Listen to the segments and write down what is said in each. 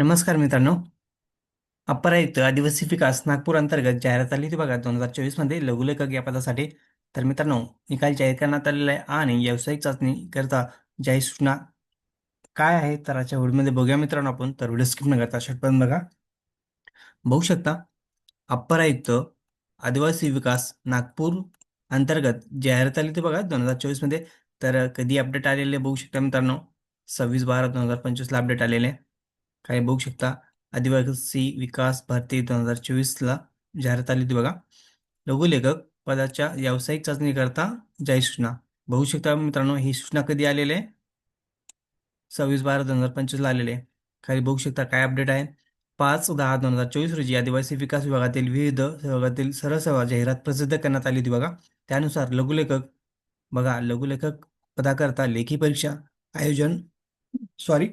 नमस्कार मित्रांनो. अप्पर आयुक्त आदिवासी विकास नागपूर अंतर्गत जाहिरात आली होती बघा दोन हजार चोवीसमध्ये लघुलेखक या पदासाठी. तर मित्रांनो निकाल जाहीर करण्यात आलेला आहे आणि व्यावसायिक चाचणी करता जाहीर सूचना काय आहे? तर आजच्या व्हिडिओमध्ये बघूया मित्रांनो आपण. तर व्हिडिओ स्किप न करता शेवटपर्यंत बघा. बघू शकता अप्पर आयुक्त आदिवासी विकास नागपूर अंतर्गत जाहिरात आली होती बघा दोन हजार चोवीसमध्ये तर कधी अपडेट आलेले बघू शकता मित्रांनो. सव्वीस बारा दोन हजार पंचवीसला अपडेट आलेले. काही बघू शकता. आदिवासी विकास भारती दोन हजार चोवीसला जाहिरात आली होती बघा. लघुलेखक पदाच्या व्यावसायिक चाचणीकरता जाहीर सूचना. बघू शकता मित्रांनो ही सूचना कधी आलेली आहे? सव्वीस बारा दोन हजार पंचवीसला आलेले आहे. खाली बघू शकता काय अपडेट आहे? पाच दहा दोन हजार चोवीस रोजी आदिवासी विकास विभागातील विविध विभागातील सरसभा सेवा जाहिरात प्रसिद्ध करण्यात आली होती बघा. त्यानुसार लघुलेखक बघा लघुलेखक पदाकरता लेखी परीक्षा आयोजन sorry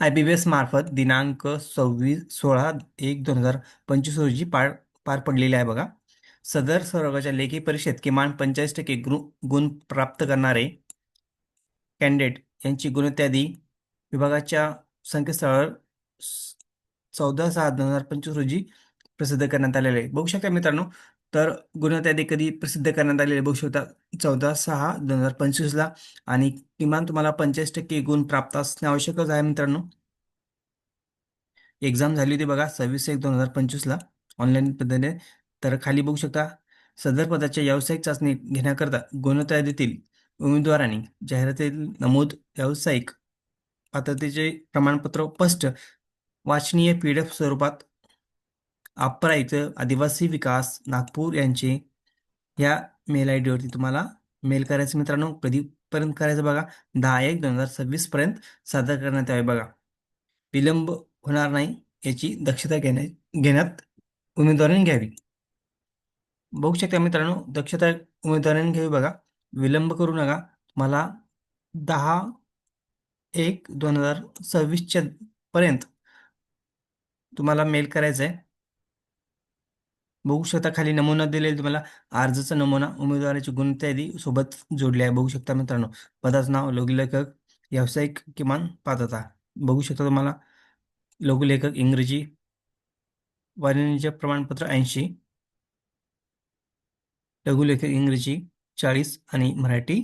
I B B S मार्फत दिनांक सव्वीस सोळा एक दोन हजार पंचवीस रोजी पार पार पडलेली आहे बघा. सदर सर्वाच्या लेखी परीक्षेत किमान पंचेचाळीस टक्के गुण प्राप्त करणारे कॅन्डिडेट यांची गुणत्यादी विभागाच्या संकेतस्थळावर चौदा सहा दोन हजार पंचवीस रोजी प्रसिद्ध करण्यात आलेले आहे. बघू शकता मित्रांनो तर गुणत्यादी कधी प्रसिद्ध करण्यात आलेले बघू शकता चौदा सहा दोन हजार पंचवीसला आणि किमान तुम्हाला पंचेचाळीस टक्के गुण प्राप्त असणे आवश्यकच आहे मित्रांनो. एक्झाम झाली होती बघा सव्वीस एक दोन हजार पंचवीसला ऑनलाईन पद्धतीने. तर खाली बघू शकता सदर पदाच्या व्यावसायिक चाचणी घेण्याकरता गुणवत्तायादीतील उमेदवारांनी जाहिरातील नमूद व्यावसायिक पात्रतेचे प्रमाणपत्र स्पष्ट वाचनीय पी डी एफ स्वरूपात अप्पर इथं आदिवासी विकास नागपूर यांचे या मेल आय डीवरती तुम्हाला मेल करायचं मित्रांनो. कधीपर्यंत करायचं बघा? दहा एक दोन हजार सव्वीस पर्यंत सादर करण्यात यावे बघा. विलंब होणार नाही याची दक्षता घेण्या घेण्यात उमेदवारांनी घ्यावी. बघू शकता मित्रांनो दक्षता उमेदवारांनी घ्यावी बघा. विलंब करू नका. तुम्हाला दहा एक दोन हजार सव्वीसच्या पर्यंत तुम्हाला मेल करायचा आहे बघू शकता खाली नमुना दिलेला तुम्हाला अर्जाचा नमुना उमेदवाराची गुणत्यादी सोबत जोडले आहे. बघू शकता मित्रांनो पदाचं नाव लघुलेखक व्यावसायिक किमान पात्रता. बघू शकता तुम्हाला लघुलेखक इंग्रजी वाणिज्य प्रमाणपत्र ऐंशी लघुलेखक इंग्रजी चाळीस आणि मराठी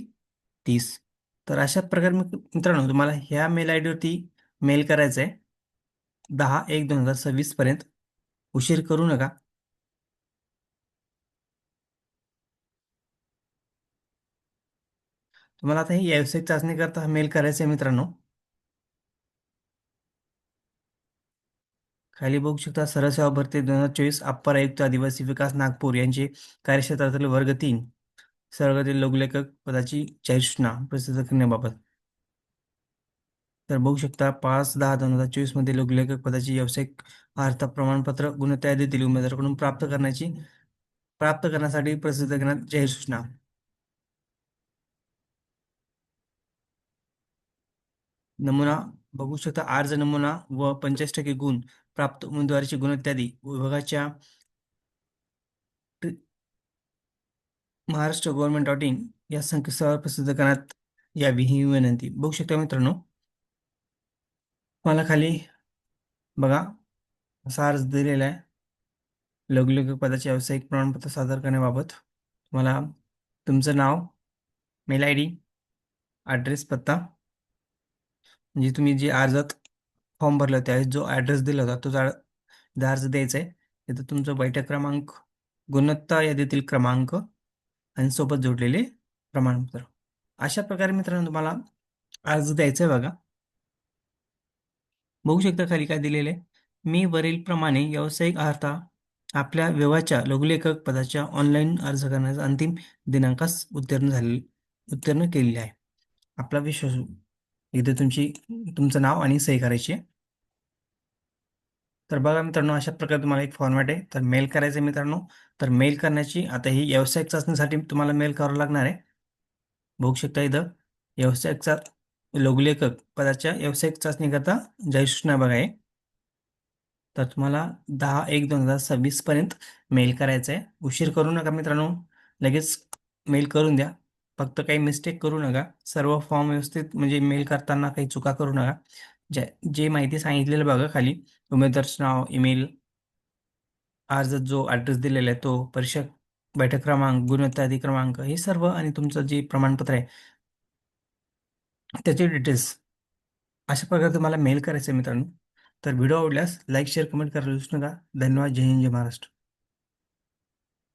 तीस. तर अशा प्रकारे मित्रांनो तुम्हाला ह्या मेल आय डीवरती मेल करायचं आहे दहा एक दोन हजार सव्वीस पर्यंत. उशीर करू नका. तुम्हाला आता ही व्यावसायिक चाचणी करता मेल करायचा आहे मित्रांनो. खाली बघू शकता सरसेवा भरती दोन हजार चोवीस अप्पर आयुक्त आदिवासी विकास नागपूर यांचे कार्यक्षेत्रातील वर्ग तीन. सर्गातील लघुलेखक पदाची जाहीर सूचना प्रसिद्ध करण्याबाबत. तर बघू शकता पाच दहा दोन हजार चोवीसमध्ये लघुलेखक पदाची व्यावसायिक अर्थ प्रमाणपत्र गुणत्यादीतील उमेदवाराकडून प्राप्त करण्याची प्राप्त करण्यासाठी प्रसिद्ध करण्यात जाहीर सूचना. नमुना बघू शकता अर्ज नमुना व पंचाळीस टक्के गुण प्राप्त उमेदवारीचे गुण इत्यादी. विभागाच्या महाराष्ट्र गव्हर्नमेंट डॉट इन या संकेतस्थळावर प्रसिद्ध करण्यात यावी ही विनंती. बघू शकता मित्रांनो मला खाली बघा असा अर्ज दिलेला आहे. लघुलेखक पदाचे व्यावसायिक प्रमाणपत्र सादर करण्याबाबत तुम्हाला तुमचं नाव मेल आय डी ॲड्रेस पत्ता म्हणजे तुम्ही जे अर्जात फॉर्म भरला त्यावेळेस जो ॲड्रेस दिला होता तो अर्ज द्यायचा आहे तिथं तुमचं बैठक क्रमांक गुणवत्ता यादीतील क्रमांक आणि सोबत जोडलेले प्रमाणपत्र. अशा प्रकारे मित्रांनो तुम्हाला अर्ज द्यायचा आहे बघा. बघू शकता खाली काय दिलेले मी वरील प्रमाणे व्यावसायिक अर्था आपल्या व्यवहारच्या लघुलेखक पदाच्या ऑनलाईन अर्ज करण्याचा अंतिम दिनांकास उत्तीर्ण झाले उत्तीर्ण केलेली आहे. आपला विश्वास इथे तुमची तुमचं नाव आणि सही करायची आहे. तर बघा मित्रांनो अशा प्रकारे तुम्हाला एक फॉर्मॅट आहे. तर मेल करायचं आहे मित्रांनो. तर मेल करण्याची आता ही व्यावसायिक चाचणीसाठी तुम्हाला मेल करावं लागणार आहे. बघू शकता इथं व्यावसायिकचा लघुलेखक पदाच्या व्यावसायिक चाचणीकरता जाहीर सूचना बघा आहे तर तुम्हाला दहा एक दोन हजार सव्वीसपर्यंत मेल करायचं आहे. उशीर करू नका मित्रांनो. लगेच मेल करून द्या. फक्त काही मिस्टेक करू नका. सर्व फॉर्म व्यवस्थित म्हणजे मेल करताना काही चुका करू नका. जे जे माहिती सांगितलेलं बघा खाली. उमेदवारचं नाव ईमेल अर्जात जो ॲड्रेस दिलेला आहे तो परीक्षा बैठक क्रमांक गुणवत्ता क्रमांक हे सर्व आणि तुमचं जे प्रमाणपत्र आहे त्याचे डिटेल्स अशा प्रकारे तुम्हाला मेल करायचं आहे मित्रांनो. तर व्हिडिओ आवडल्यास लाईक शेअर कमेंट करायला विसरू नका. धन्यवाद. जय हिंद जय महाराष्ट्र.